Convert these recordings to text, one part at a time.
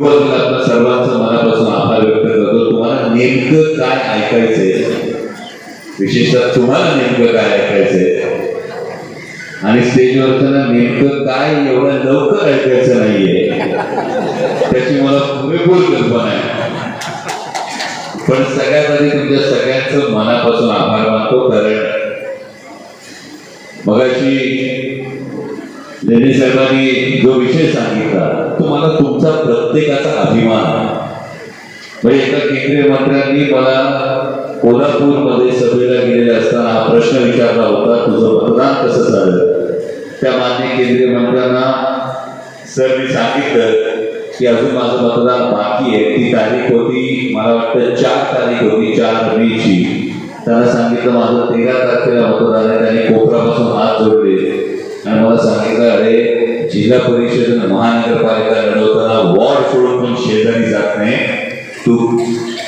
सुरुवातीला आपल्या सर्वांचं मनापासून आभार व्यक्त करतो. तुम्हाला नेमकं काय ऐकायचंय? विशेषतः तुम्हाला नेमकं काय ऐकायचंय? आणि स्टेजवरचं नेमकं काय एवढं लवकर ऐकायचं नाहीये त्याची मला पुरेपूर कल्पना आहे. पण सगळ्यात आधी तुमच्या सगळ्यांचं मनापासून आभार मानतो कारण मगाशी लेणे साहेबांनी जो विषय सांगितला तो मला तुमचा प्रत्येकाचा अभिमान. म्हणजे एका केंद्रीय मंत्र्यांनी मला कोल्हापूरमध्ये सभेला गेलेले असताना हा प्रश्न विचारला होता तुझं मतदान कसं झालं? त्या मान्य केंद्रीय मंत्र्यांना सर मी सांगितलं की अजून माझं मतदान बाकी आहे. ती तारीख होती मला वाटतं चार तारीख होती चार मेची. त्यांना सांगितलं माझं तेरा तारखेला मतदान आहे. त्यांनी कोपरापासून हात जोडले. आणि मला सांगितलं अरे जिल्हा परिषद महानगरपालिका लढवताना वॉर्ड सोडून पण शेजारी जात नाही. तू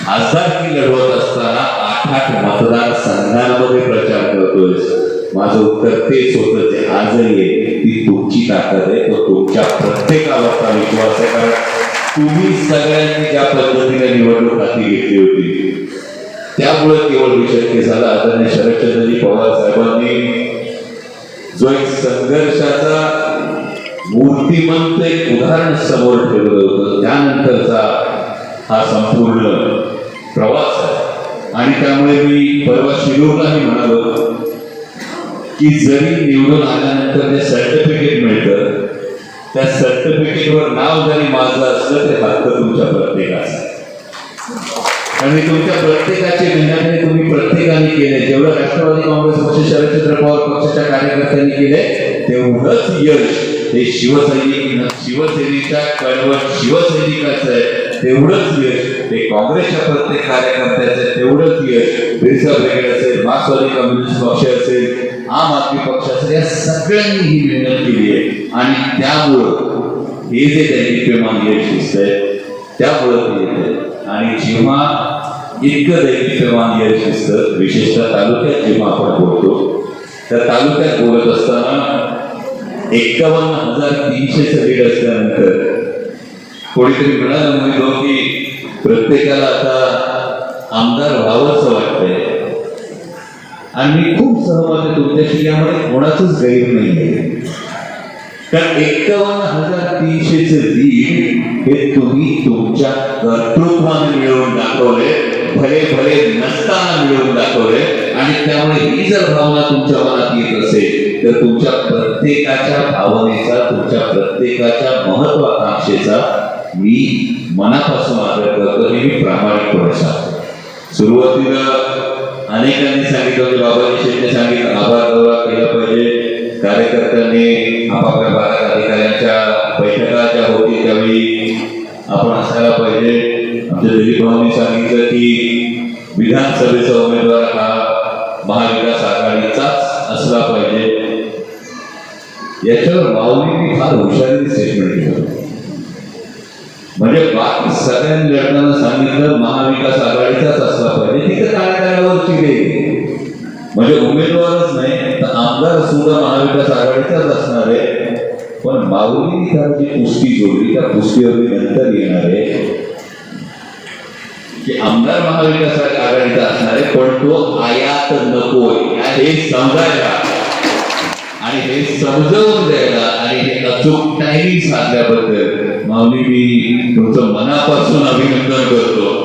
खासदारकी लढवत असताना आठ आठ मतदार संघांमध्ये प्रचार करतोयस. माझं उत्तर तेच होतं ते आजही आहे ती तुमची ताकद आहे. तो तुमच्या प्रत्येकावरचा विश्वास आहे? कारण तुम्ही सगळ्यांनी ज्या पद्धतीने निवडणूक हाती घेतली होती त्यामुळे केवळ विषय शक्य झाला. आदरणीय शरदचंद्रजी पवार साहेबांनी जो एक संघर्षाचा मूर्तिमंत एक उदाहरण समोर ठेवलं होतं. त्यानंतरचा हा संपूर्ण प्रवास आहे. आणि त्यामुळे मी परवा शिरूरलाही म्हणालो की जरी निवडून आल्यानंतर जे सर्टिफिकेट मिळतं त्या सर्टिफिकेटवर नाव जरी माझं असलं ते हक्क तुमच्या प्रत्येकाचा. आणि तुमच्या प्रत्येकाची मेहनतीने तुम्ही प्रत्येकाने केले. जेवढं राष्ट्रवादी काँग्रेस पक्ष शरदचंद्र पवार पक्षाच्या कार्यकर्त्यांनी केले तेवढंच यश हे शिवसैनिक शिवसेनेच्या कळवळ शिवसैनिकाचं आहे. तेवढंच यश ते काँग्रेसच्या प्रत्येक कार्यकर्त्याचं आहे. तेवढंच यश बिरसा ब्रिगेड असेल मार्क्सवादी कम्युनिस्ट पक्ष असेल आम आदमी पक्ष असेल या सगळ्यांनी ही मेहनत केली आहे. आणि त्यामुळं हे जे दैनिकमान यश दिसतंय त्यामुळं ते येतंय. आणि जेव्हा इतकं दैनिकमान यश दिसतं विशेषतः तालुक्यात जेव्हा आपण बोलतो त्या तालुक्यात बोलत असताना एक्कावन्न हजार तीनशे लीड असल्यानंतर कोणीतरी म्हणाल म्हणतो की प्रत्येकाला आता आमदार व्हावंसं वाटतंय. आणि मी खूप सहमत आहे तुमच्याशी यामुळे कोणाचंच गैर नाही आहे तर एक्कावन्न हजार तीनशेच दीड हे तुम्ही तुमच्या कर्तृत्वाने मिळवून दाखवले. भले भले नसताना मिळवून दाखवले. आणि त्यामुळे ही जर भावना तुमच्या मनात येत असेल तर तुमच्या प्रत्येकाच्या भावनेचा तुमच्या प्रत्येकाच्या महत्वाकांक्षेचा मी मनापासून आदर करतो हे मी प्रामाणिकपणे सांगतो. सुरुवातीला अनेकांनी सांगितलं म्हणजे बाबाजी शेट्टी सांगितलं आभार दौरा केला पाहिजे. कार्यकर्त्यांनी आपापल्या भागात अधिकाऱ्यांच्या बैठका ज्या होती त्यावेळी आपण असायला पाहिजे. आमच्या दिलीप भाऊंनी सांगितलं की विधानसभेचा उमेदवार हा महाविकास आघाडीचाच असला पाहिजे. याच्यावर माऊलींनी फार हुशारी स्टेटमेंट केलं म्हणजे बाकी सगळ्यांनी लढताना सांगितलं महाविकास आघाडीचाच असला पाहिजे. तिथं कार्यकाळावरची गेली. म्हणजे उमेदवारच नाही. आमदार सुद्धा महाविकास आघाडीचाच असणार आहे. पण माऊलीने त्याला जी पुष्टी जोडली त्या पुष्टीवर मी नंतर येणार आहे. की आमदार महाविकास आघाडीचा असणार आहे पण तो आयात नकोय. हे समजायला. आणि हे समजवून द्यायला आणि हे अचूक टायमिंग साधल्याबद्दल माऊली मी तुमचं मनापासून अभिनंदन करतो.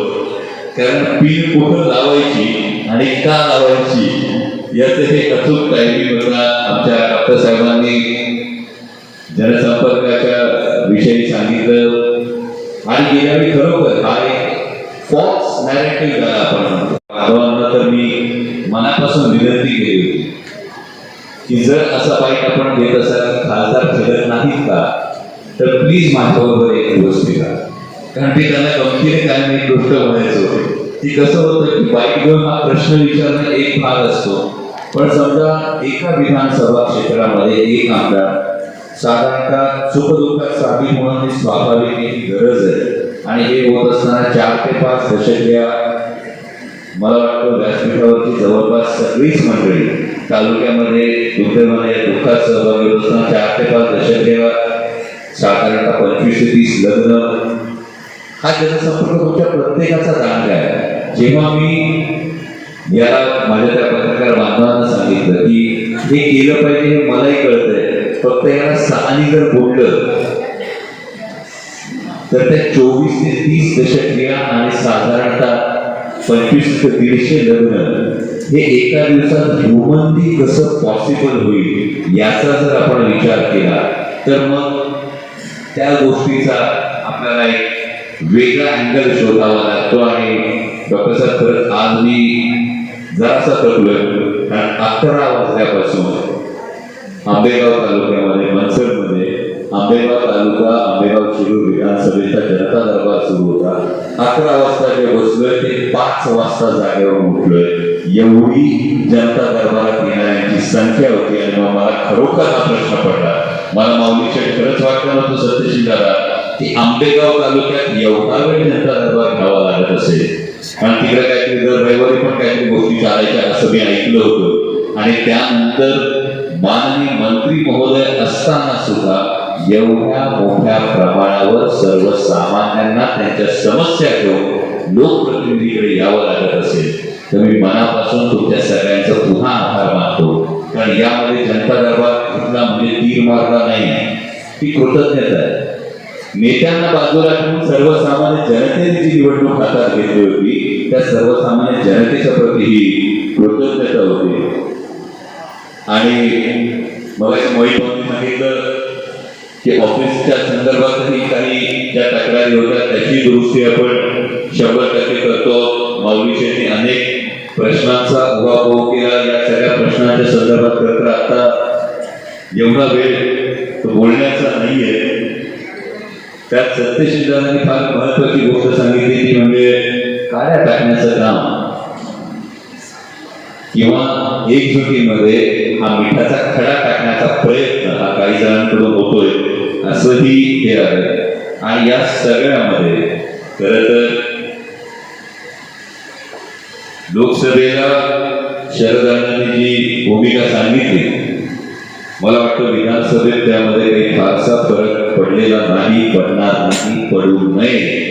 कारण पीर कुठं लावायची आणि का लावायची याचं हे अचूक टायमिंग मला आमच्या डॉक्टर साहेबांनी जनसंपर्काच्या विषयी सांगितलं. आणि गेल्या वेळी खरोखर हा एक फॉक्स नॅरेटिव्ह झाला आपण म्हणतो. तर मी मनापासून विनंती केली होती. की जर असा बाईक आपण घेत असाल खासदार फिरत नाहीत का तर प्लीज माझ्याबरोबर एक दिवस फिरा कारण ते त्यांना गमतीने काय मी एक गोष्ट होते. की कसं होतं की बाईक घेऊन हा प्रश्न विचारणं एक भाग असतो. पण समजा एका विधानसभा क्षेत्रामध्ये एक आमदार साधारणतः सुखदुःखात सामील होणं ही स्वाभाविक गरज आहे. आणि हे होत असताना चार ते पाच दशक्या मला वाटतं व्यासपीठावरची जवळपास सगळीच मंडळी तालुक्यामध्ये दुर्दैवाने या दुःखात सहभागी होत असताना चार ते पाच दशक्या साधारणतः पंचवीस ते तीस लग्न हा जनसंपर्क तुमच्या प्रत्येकाचा दांडगा आहे. जेव्हा मी याला माझ्या त्या पत्रकार बांधवांना सांगितलं की हे केलं पाहिजे हे मलाही कळतंय फक्त याला सहानी जर बोललं. तर त्या चोवीस ते तीस दशक्रिया आणि साधारणतः पंचवीस ते दीडशे लग्न हे एका दिवसात ह्युमनली कसं पॉसिबल होईल याचा जर आपण विचार केला तर मग त्या गोष्टीचा आपल्याला एक वेगळा अँगल शोधावा लागतो आणि डॉक्टर साहेब खरंच आज मी जरासा थकलोय कारण अकरा वाजल्यापासून आंबेगाव तालुक्यामध्ये मनसरमध्ये आंबेगाव तालुका आंबेगाव शिरूर विधानसभेचा जनता दरबार सुरू होता. अकरा वाजता जे बसलोय ते पाच वाजता जागेवर उठलोय. एवढी जनता दरबारात येणाऱ्यांची संख्या होती आणि मला खरोखर हा प्रश्न पडला. मला माऊलीच्या खरंच वाटलं नव्हतं सत्यशील दादा की आंबेगाव तालुक्यात एवढा वेळ जनता दरबार घ्यावा लागत असेल. कारण तिकडे काहीतरी दर रविवारी पण काहीतरी गोष्टी चालायच्या असं मी ऐकलं होतं. आणि त्यानंतर माननीय मंत्री महोदय असताना सुद्धा एवढ्या मोठ्या प्रमाणावर सर्वसामान्यांना त्यांच्या समस्या घेऊन लोकप्रतिनिधीकडे यावं लागत असेल. तर मी मनापासून तुमच्या सगळ्यांचा पुन्हा आभार मानतो. कारण यामध्ये जनता दरबार घेतला म्हणजे तीर मारला नाही. ती कृतज्ञता आहे. नेत्यांना बाजूला ठेवून सर्वसामान्य जनतेने जी निवडणूक हातात घेतली होती त्या सर्वसामान्य जनतेच्या प्रती ही कृतज्ञता होती. आणि मग मोहितभाऊंनी सांगितलं की ऑफिसच्या संदर्भातही काही ज्या तक्रारी होत्या त्याची दुरुस्ती आपण शंभर टक्के करतो. माऊलीशेनी अनेक प्रश्नांचा उभाभाव केला. या सगळ्या प्रश्नांच्या संदर्भात खरं तर आता एवढा वेळ बोलण्यात बोलण्याचा त्यात सत्यशिद्धांनी फार महत्वाची गोष्ट सांगितली ती म्हणजे काळ्या टाकण्याचं काम. किंवा एकजुटीमध्ये हा मिठाचा खडा टाकण्याचा प्रयत्न हा काही जणांकडून होतोय असंही हे आहे. आणि या सगळ्यामध्ये खर तर लोकसभेला शरदांनी जी भूमिका सांगितली मला वाटतं विधानसभेत त्यामध्ये काही फारसा फरक पडलेला नाही पडणार नाही पडू नये.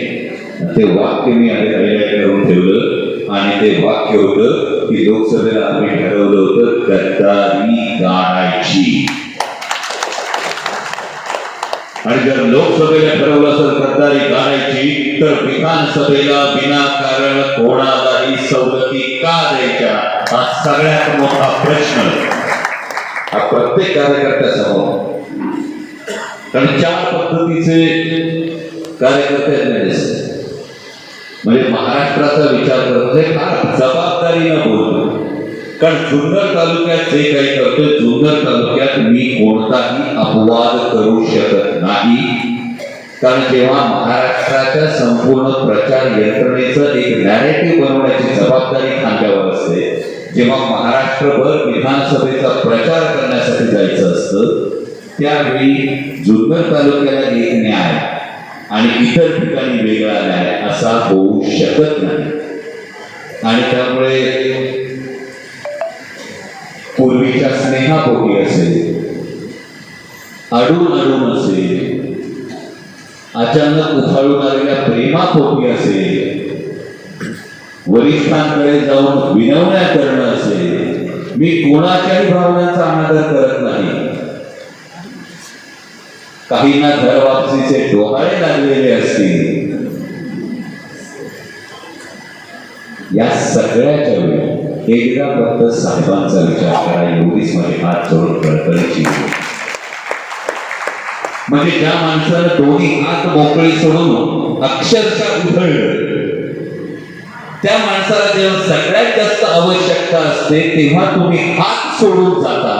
ते वाक्य मी आधी हायलाईट करून ठेवलं आणि ते वाक्य होतं की लोकसभेला आम्ही ठरवलं होतं गद्दारी गाणायची आणि जर लोकसभेला ठरवलं असेल गद्दारी गाणायची तर विधानसभेला विनाकारण कोणालाही सवलती का द्यायच्या? हा सगळ्यात मोठा प्रश्न. हा प्रत्येक कार्यकर्त्यासमोर कारण चार पद्धतीचे कार्यकर्ते म्हणजे महाराष्ट्राचा विचार करत म्हणजे फार जबाबदारीनं बोलतो कारण जुन्नर तालुक्यात जे काही करतोय जुन्नर तालुक्यात मी कोणताही अपवाद करू शकत नाही. कारण जेव्हा महाराष्ट्राच्या संपूर्ण प्रचार यंत्रणेचं एक नॅरेटिव्ह बनवण्याची जबाबदारी खांद्यावर जेव्हा महाराष्ट्रभर विधानसभेचा प्रचार करण्यासाठी जायचं असतं त्यावेळी जुन्नर तालुक्याला एक न्याय आणि इतर ठिकाणी वेगळा न्याय असा होऊ शकत नाही. आणि त्यामुळे पूर्वीच्या स्नेहापोटी असेल अडून अडून असेल अचानक उफाळून आलेल्या प्रेमापोटी असेल वरिष्ठांकडे जाऊन विनवण्या करणं असेल मी कोणाच्याही भावनांचा अनादर करत नाही. काहींना घर वापसीचे डोहाळे लागलेले असतील. या सगळ्याच्या वेळी एकदा फक्त साहेबांचा विचार करा एवढीच माझी हात जोडून कळकळीची म्हणजे ज्या माणसानं दोन्ही हात मोकळी सोडून अक्षरशः उधळलं त्या माणसाला जेव्हा सगळ्यात जास्त आवश्यकता असते तेव्हा तुम्ही हात सोडून जाता.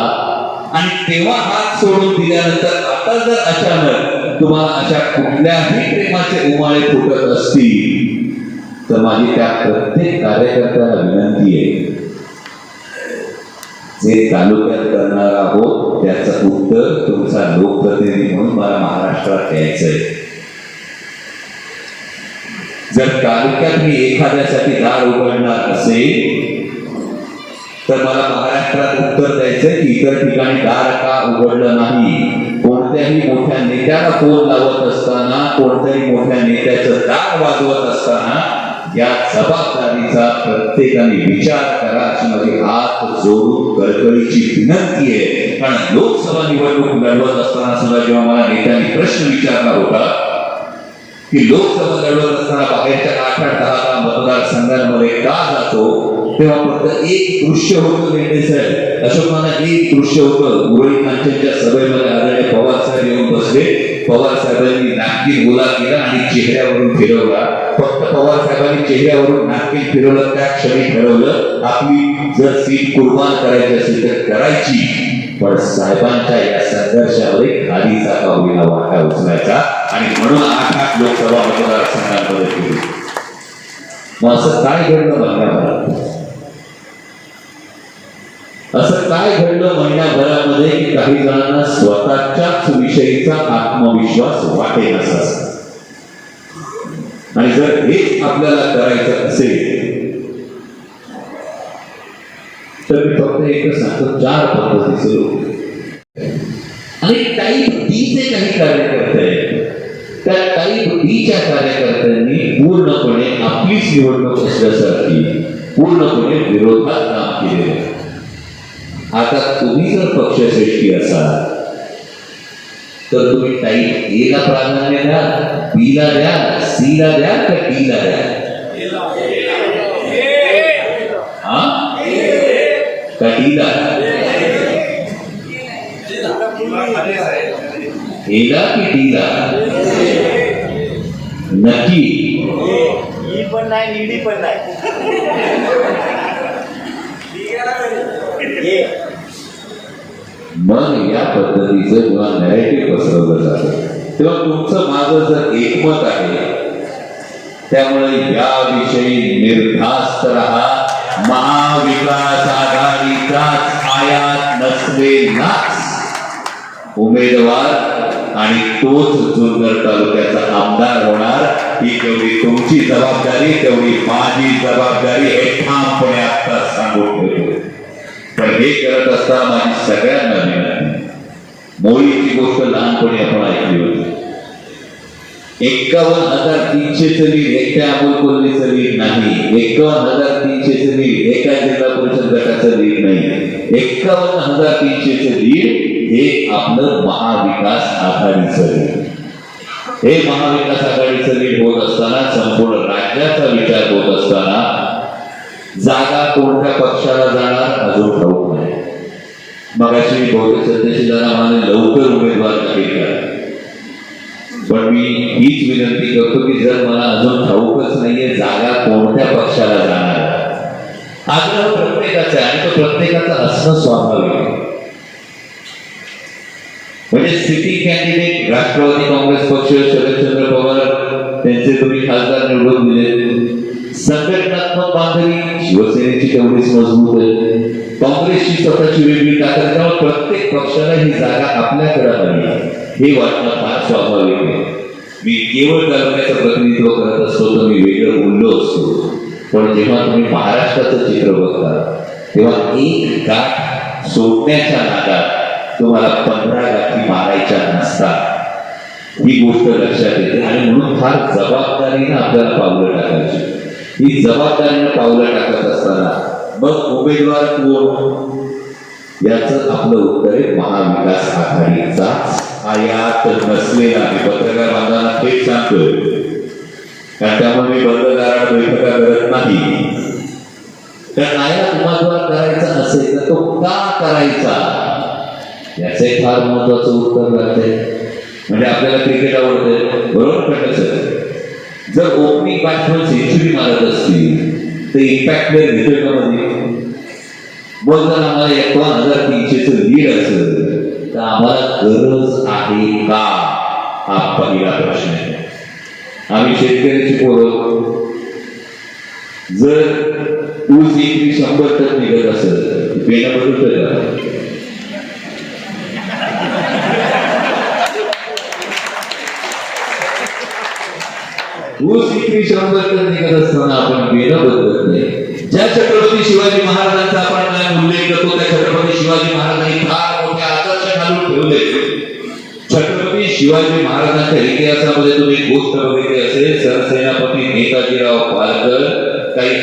आणि तेव्हा हात सोडून दिल्यानंतर आता जर अचानक तुम्हाला अशा कुठल्याही प्रेमाचे उमाळे फुटत असतील तर माझी त्या प्रत्येक कार्यकर्त्याला विनंती आहे जे तालुक्यात करणार आहोत त्याचं उत्तर तुमचा लोकप्रतिनिधी म्हणून मला महाराष्ट्रात द्यायचंय जर तालुक्यात मी एखाद्यासाठी दार उघडणार असेल तर मला महाराष्ट्रात उत्तर द्यायचंय की इतर ठिकाणी दार का उघडलं नाही? कोणत्याही मोठ्या नेत्याला फोन लावत असताना कोणत्याही मोठ्या नेत्याचं दार वाजवत असताना या जबाबदारीचा प्रत्येकाने विचार करा. अशी माझी हात जोडून कळकळीची विनंती आहे. कारण लोकसभा निवडणूक लढवत असताना सुद्धा जेव्हा मला नेत्यांनी प्रश्न विचारला होता की लोकसभा लढवत असताना बाहेरच्या आठ आठ दहा दहा मतदारसंघांमध्ये का जातो तेव्हा फक्त एक दृश्य होतं मेंढे साहेब. एक दृश्य होतं मुरळी कांचनच्या सभेमध्ये आदरणीय पवार साहेब येऊन बसले. पवार साहेबांनी नागपूर गोला केला आणि चेहऱ्यावरून फिरवला. फक्त पवार साहेबांनी चेहऱ्यावरून नागपूर फिरवलं त्या क्षणी ठरवलं आपली जर सीट कुर्बान करायची असेल तर करायची. पण साहेबांच्या या संघर्षामध्ये खालीचा का होईना वाटा उचलायचा. आणि म्हणून आठ आठ लोकसभा मतदारसंघांमध्ये केली. मग असं काय घडलं महिन्याभरात असं काय घडलं महिन्याभरामध्ये की काही जणांना स्वतःच्याच विषयीचा आत्मविश्वास वाटेल असा आणि जर हेच आपल्याला करायचं असेल तर मी फक्त एकच सांगतो चार पद्धती सुरू. आणि काही डीचे काही कार्यकर्ते आहेत त्या टाईप डीच्या कार्यकर्त्यांनी पूर्णपणे आपलीच निवडणूक असल्यासारखी पूर्णपणे विरोधात काम आहे. आता तुम्ही जर पक्षश्रेष्ठी असाल, तर तुम्ही टाईप ए ला प्राधान्य द्या बी ला द्या सी ला द्या का डी ला द्या? हा? का डी ला? ए की डी नक्की. ई पण नाही ईडी पण नाही. मग या पद्धतीचं जेव्हा नॅरेटिव्ह पसरवलं जातं. तेव्हा तुमचं माझं जर एकमत आहे त्यामुळे याविषयी निर्धास्त राहा. महाविकास आघाडीचाच आयात नसलेलाच उमेदवार आणि तोच जुन्नर तालुक्याचा आमदार होणार. ही तेवढी तुमची जबाबदारी तेवढी माझी जबाबदारी हे ठामपणे आता सांगून ठेवतो. पण हे करत असताना माझी सगळ्यांना विनंती. मोळीची गोष्ट लहानपणी आपण ऐकली होती. एकावन्न हजार तीनशे लीड एकट्या अमोल कोल्हेचं लीड नाही. एकावन्न हजार तीनशे लीड एका जिल्हा परिषद गटाचं लीड नाही. एकावन्न हजार तीनशे लीड हे आपलं महाविकास आघाडीचं लीड हे महाविकास आघाडीचं लीड होत असताना संपूर्ण राज्याचा विचार होत असताना जागा कोणत्या पक्षाला जाणार अजून ठाऊक नाही. मगाशी बहुतेक सत्यशीलदाना म्हणाले लवकर उमेदवार जाहीर करा. पण मी हीच विनंती करतो की जर मला अजून ठाऊकच नाहीये जागा कोणत्या पक्षाला जाणार आग्रह प्रत्येकाचा आहे आणि तो प्रत्येकाचा असणं स्वाभाविक आहे. म्हणजे सिटी कॅन्डिडेट राष्ट्रवादी काँग्रेस पक्ष शरदचंद्र पवार त्यांचे तुम्ही खासदार निवडून दिले. संघटनात्मक बांधणी शिवसेनेची तेवढीच मजबूत आहे. काँग्रेसची स्वतःची वेगळी ताकद त्यामुळे प्रत्येक पक्षाला ही जागा आपल्याकडे हवी हे वाटणं फार स्वाभाविक आहे. मी केवळ तालुक्याचं प्रतिनिधित्व करत असतो तर मी वेगळं बोललो असतो. पण जेव्हा तुम्ही महाराष्ट्राचं चित्र बघता तेव्हा एक गाठ सोडण्याच्या नादात तुम्हाला पंधरा गाठी मारायच्या नसतात. ही गोष्ट लक्षात येते. आणि म्हणून फार जबाबदारीनं आपल्याला पावलं टाकायची. ही जबाबदारीनं पावलं टाकत असताना मग उमेदवार कोण? याच आपलं उत्तर आहे महाविकास आघाडीचा आयात नसलेला मी पत्रकार बांधवांना थेट सांगतोय. कारण त्यामुळे मी बंद बैठका करत नाही. तर आयात उमेदवार करायचा असेल तर तो का करायचा? याचं एक फार महत्वाचं उत्तर राहते म्हणजे आपल्याला क्रिकेट आवडते बरोबर कळलं सर? जर ओपनिंग बॅट्समन सेंचुरी मारत असतील तर इम्पॅक्ट प्लेअर घेतोय का मध्ये? मग जर आम्हाला एकावन्न हजार तीनशेच लीड असेल तर आम्हाला गरज आहे का? हा पहिला प्रश्न आहे. आम्ही शेतकऱ्याची पोरं जर ऊस एकरी शंभर टन निघत असेल तर पेनं बदलतोय का ऊस शंभर टन निघत असताना आपण बेनं बदलत नाही. ज्या छत्रपती शिवाजी महाराजांचा आपण काय उल्लेख करतो त्या छत्रपती शिवाजी महाराजांनी फार मोठे आदर्श घालून ठेवले. छत्रपती शिवाजी महाराजांच्या इतिहासामध्ये तुम्ही गोष्ट बघितली असेल सरसेनापती नेताजीराव पालकर काही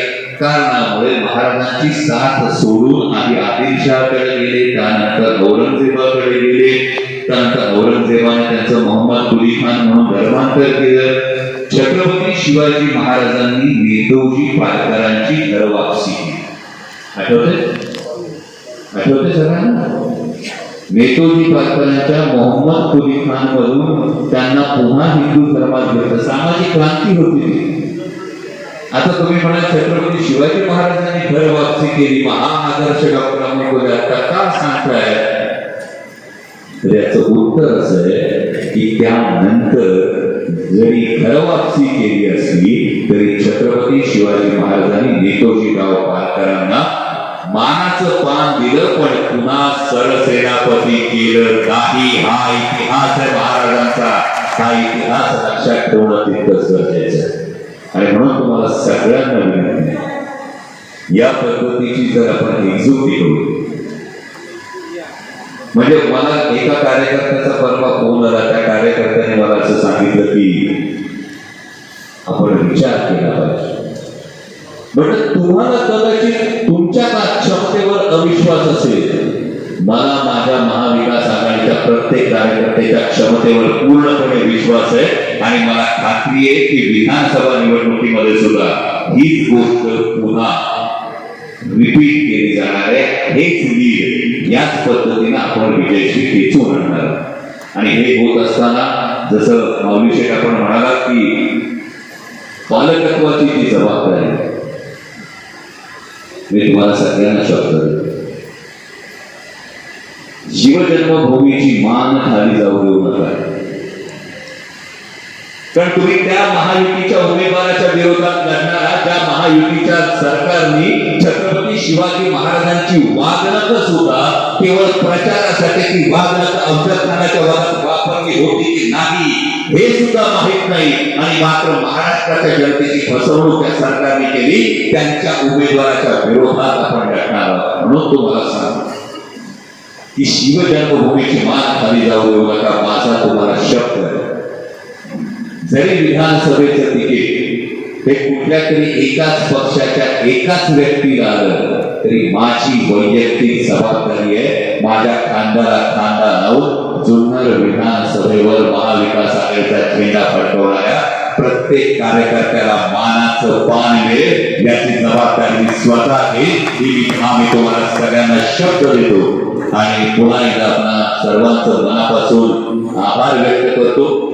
कारणामुळे महाराजांची साथ सोडून आधी आदिलशहाकडे गेले त्यानंतर औरंगजेबाकडे गेले. त्यानंतर औरंगजेबाने त्यांचं मोहम्मद कुली खान म्हणून धर्मांतर केलं. छत्रपती शिवाजी महाराजांनी नेतोजी पालकरांची घरवापसी केली. आठवते आठवते सगळ्यांना? नेतोजी पालकरांच्या मोहम्मद कुली खान मधून त्यांना पुन्हा हिंदू धर्मात घेतलं. सामाजिक क्रांती होती आता तुम्ही म्हणाल छत्रपती शिवाजी महाराजांनी घर वापसी केली. मग हा आदर्श डॉक्टर अमोल आता का सांगताय? तर याच उत्तर असं आहे की त्यानंतर जरी घरवापसी केली असली तरी छत्रपती शिवाजी महाराजांनी नेतोजीराव पालकरांना मानाचं पान दिलं पण पुन्हा सरसेनापती केलं नाही. हा इतिहास आहे महाराजांचा. हा इतिहास लक्षात ठेवणं तितकंच गरजेचं आहे. आणि म्हणून तुम्हाला सगळ्यांना विनंती या पद्धतीची जर आपण एकजुटी म्हणजे मला एका कार्यकर्त्याचा परवा फोन आला त्या कार्यकर्त्याने मला असं सांगितलं की आपण विचार केला पाहिजे. म्हणजे तुम्हाला कदाचित तुमच्या क्षमतेवर अविश्वास असेल. मला माझ्या महाविकास आघाडीच्या प्रत्येक कार्यकर्त्याच्या क्षमतेवर पूर्णपणे विश्वास आहे आणि मला खात्री आहे की विधानसभा निवडणुकीमध्ये सुद्धा हीच गोष्ट पुन्हा रिपीट केली जाणार आहे हेच लीड याच पद्धतीनं आपण विजयशी खेचून आणणार आणि हे होत असताना जसं माऊलीशेठ आपण म्हणाला की पालकत्वाची जी जबाबदारी आहे, मी तुम्हाला सगळ्यांना शब्द देतो. शिवजन्मभूमीची मान खाली जाऊ देऊ नका. कारण तुम्ही त्या महायुतीच्या उमेदवाराच्या विरोधात लढणारा त्या महायुतीच्या सरकारने छत्रपती शिवाजी महाराजांची वागणक सुद्धा केवळ प्रचारासाठी ती वागणक अफजलखानाच्या वरात वापरली होती की नाही हे सुद्धा माहीत नाही. आणि मात्र महाराष्ट्राच्या जनतेची फसवणूक त्या सरकारने केली. त्यांच्या उमेदवाराच्या विरोधात आपण लढणार आहोत. म्हणून तुम्हाला सांग की शिवजन्मभूमीची मान खाली जाऊ देऊ नका. माझा तुम्हाला शब्द आहे. जरी विधानसभेचं तिकीट हे कुठल्या तरी एकाच पक्षाच्या एकाच व्यक्तीला आलं तरी माझी वैयक्तिक जबाबदारी आहे माझ्या खांद्याला खांदा लावून जुन्नर विधानसभेवर महाविकास आघाडीचा झेंडा फडकवणाऱ्या प्रत्येक कार्यकर्त्याला मानाचं पान मिळेल याची जबाबदारी मी स्वतः घेईन. ही मी आम्ही तुम्हाला सगळ्यांना शब्द देतो. आणि पुन्हा एकदा आपला सर्वांचं मनापासून आभार व्यक्त करतो.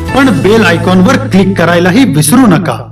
पण बेल आयकॉनवर क्लिक करायलाही विसरू नका.